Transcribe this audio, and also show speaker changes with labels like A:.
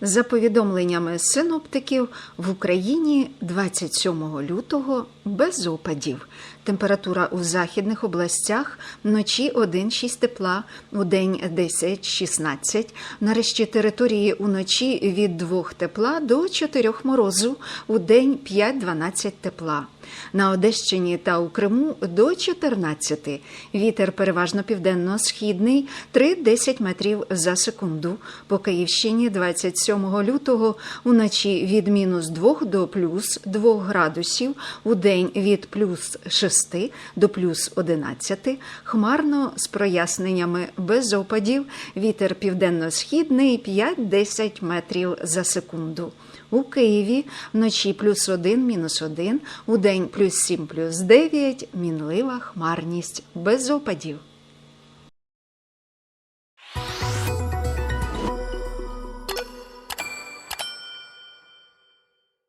A: За повідомленнями синоптиків, в Україні 27 лютого без опадів. Температура у західних областях вночі 1-6 тепла, у день 10-16. Нарешті території уночі від 2 тепла до 4 морозу, у день 5-12 тепла. На Одещині та у Криму до 14. Вітер переважно південно-східний 3-10 метрів за секунду. По Київщині 27 лютого уночі від мінус 2 до плюс 2 градусів, у день від плюс 6 до плюс 11, хмарно з проясненнями без опадів, вітер південно-східний 5-10 метрів за секунду. У Києві вночі плюс 1, мінус 1, у день плюс 7, плюс 9, мінлива хмарність без опадів.